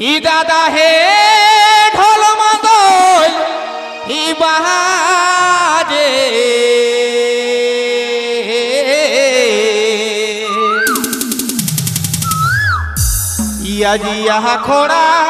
ই দাদা হে ঢোল মাদল ই বাজে ইয়া জিয়া খোড়া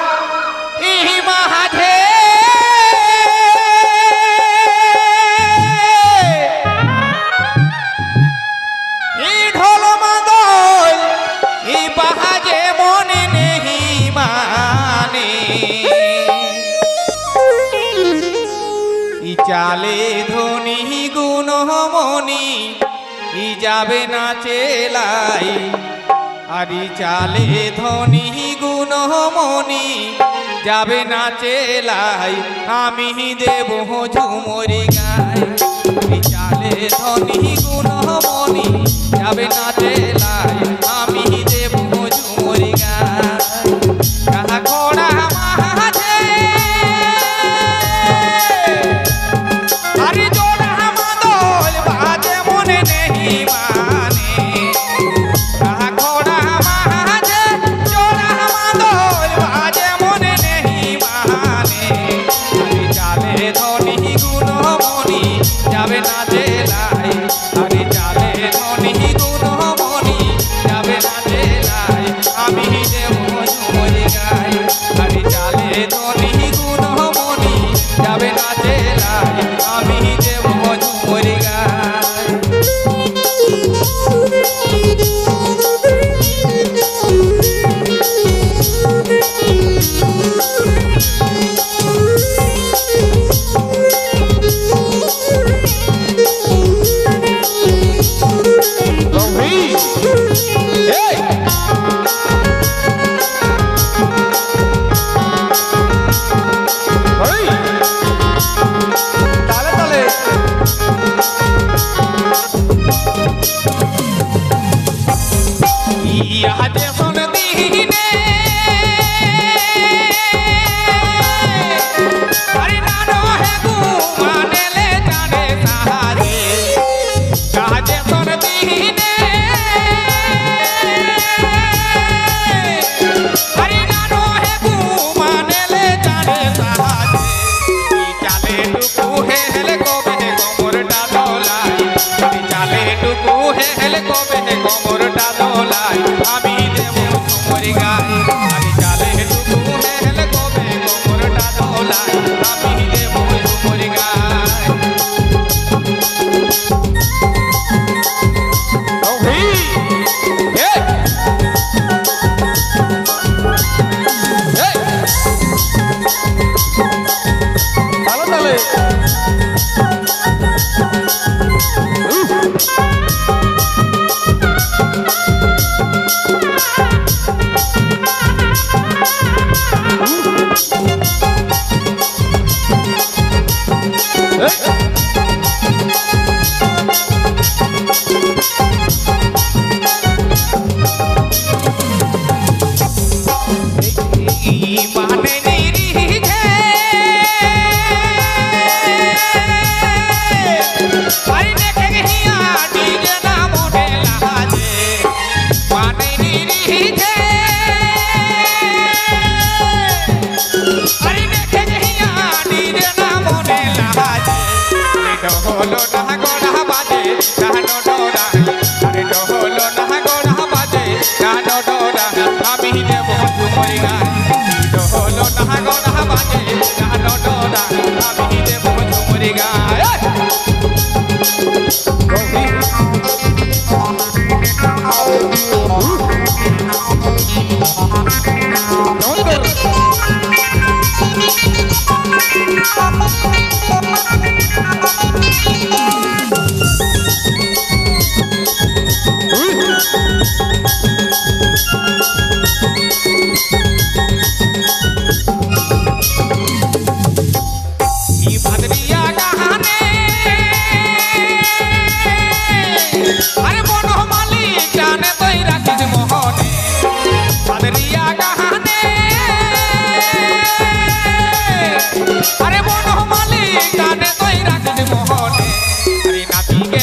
চালে ধনি গুণ মনি ই যাবে না চেলাই। আরি চালে ধনি গুণ মনি যাবে না চেলাই। আমি দেব ঝুমরি গায়। এই চালে ধনি গুণ মনি যাবে না আমি I aberto. He? डोलो नहा गोड़ा बाजे नहा डोडोरा अरे डोलो नहा गोड़ा बाजे नहा डोडोरा हम ही ने बहुत मरी गाय डोलो नहा गोड़ा बाजे नहा डोडोरा हम ही ने बहुत मरी गाय अरे मोनो मालिक जाने तो ही राखिस मोहने अरे नाती के